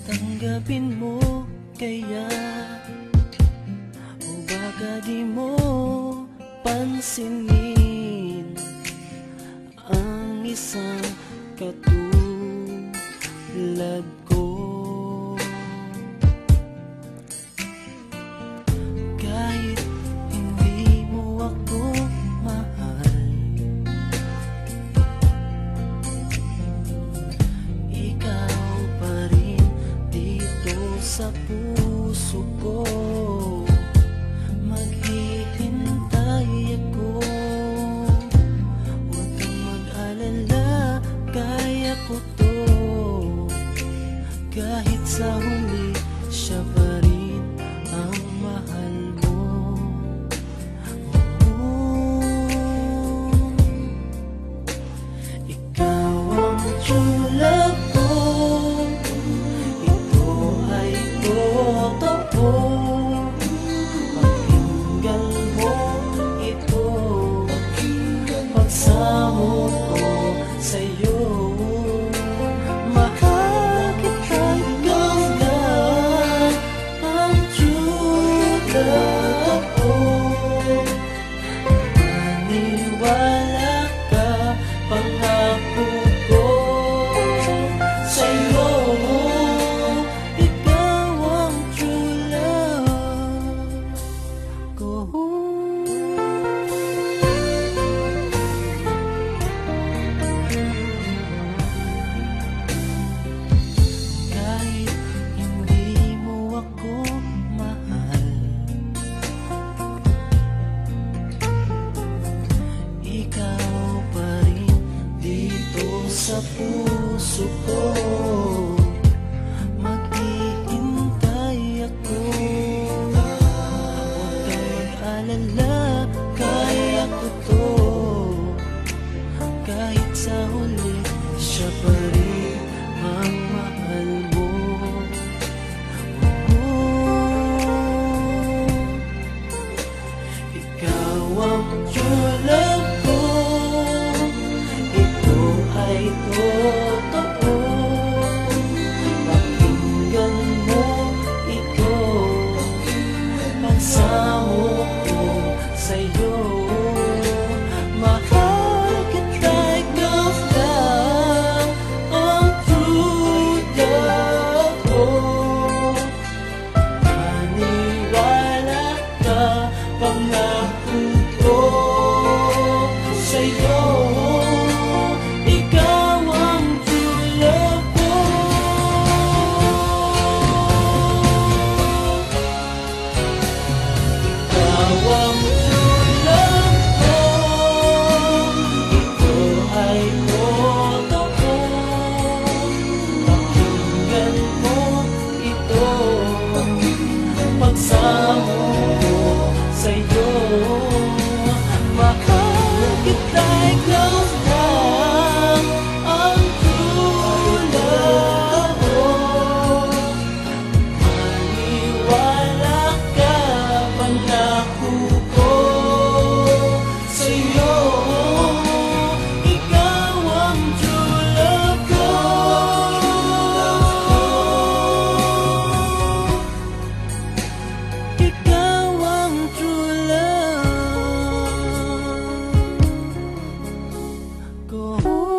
Tanggapin mo kaya? O baka di mo pansinin Ang isang katulad ko sa puso ko. Maghihintay ako. Huwag kang mag-alala Kaya ko to. Kahit sa o socorro. Creator. 够。